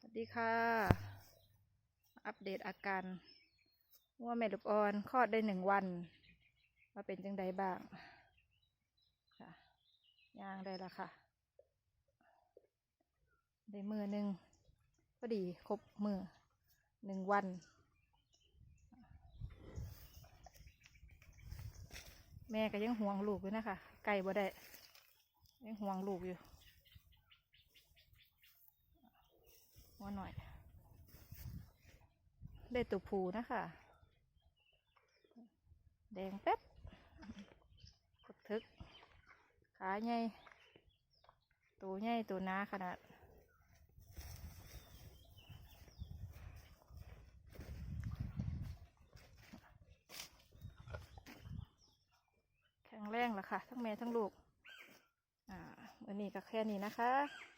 สวัสดีค่ะ อัปเดตอาการว่าแม่ลูกอ่อนคลอดได้หนึ่งวัน ว่าเป็นจังใดบ้างค่ะยางได้ละค่ะ ได้มือหนึ่งพอดีครบมือหนึ่งวัน แม่ก็ยังห่วงลูกอยู่นะคะไก่บ่ได้ ยังห่วงลูกอยู่หัวหน่อย ได้ตัวผูนะคะแดงแป๊บกดทึก ขาใหญ่ตัวใหญ่ตัวหนาขนาดแข็งแรงละค่ะ ทั้งแม่ทั้งลูก วันนี้ก็แค่นี้นะคะ